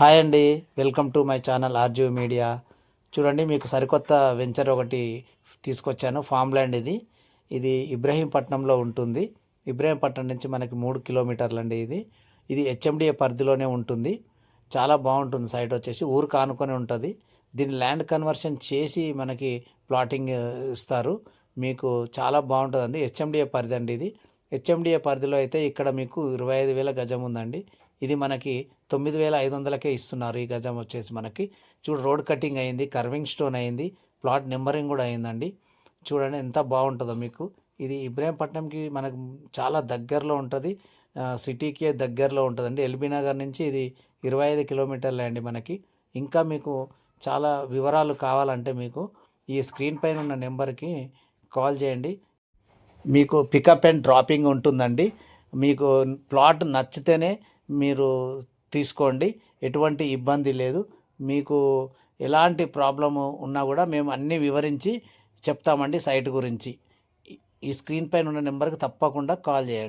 Hi అండి. Welcome to my channel RG media. చూడండి మీకు సరికొత్త వెంచర్ ఒకటి తీసుకొచ్చాను ఫామ్ ల్యాండ్ ఇది. ఇది ఇబ్రహీంపట్నంలో ఉంటుంది. ఇబ్రహీంపట్నం నుంచి మనకి మూడు కిలోమీటర్లు అండి ఇది. ఇది హెచ్ఎండిఏ పరిధిలోనే ఉంటుంది. చాలా బాగుంటుంది సైట్ వచ్చేసి. ఊరు కానుకొని ఉంటుంది. దీన్ని ల్యాండ్ కన్వర్షన్ చేసి మనకి ప్లాటింగ్ ఇస్తారు. మీకు చాలా బాగుంటుందండి. హెచ్ఎండిఏ పరిధి అండి ఇది. హెచ్ఎండిఏ పరిధిలో అయితే ఇక్కడ మీకు ఇరవై ఐదు వేల గజం ఉందండి. ఇది మనకి తొమ్మిది వేల ఐదు వందలకే ఇస్తున్నారు. ఈ గజం వచ్చేసి మనకి చూడు రోడ్ కటింగ్ అయింది కర్వింగ్ స్టోన్ అయింది ప్లాట్ నెంబరింగ్ కూడా అయిందండి. చూడండి ఎంత బాగుంటుందో మీకు. ఇది ఇబ్రాహీంపట్నంకి మనకు చాలా దగ్గరలో ఉంటుంది. సిటీకి దగ్గరలో ఉంటుందండి. ఎల్బీ నగర్ నుంచి ఇది ఇరవై ఐదు కిలోమీటర్లే అండి మనకి. ఇంకా మీకు చాలా వివరాలు కావాలంటే మీకు ఈ స్క్రీన్ పైన ఉన్న నెంబర్కి కాల్ చేయండి. మీకు పికప్ అండ్ డ్రాపింగ్ ఉంటుందండి. మీకు ప్లాట్ నచ్చితేనే మీరు తీసుకోండి. ఎటువంటి ఇబ్బంది లేదు. మీకు ఎలాంటి ప్రాబ్లము ఉన్నా కూడా మేము అన్నీ వివరించి చెప్తామండి సైట్ గురించి. ఈ- స్క్రీన్ పైన ఉన్న నెంబర్కి తప్పకుండా కాల్ చేయండి.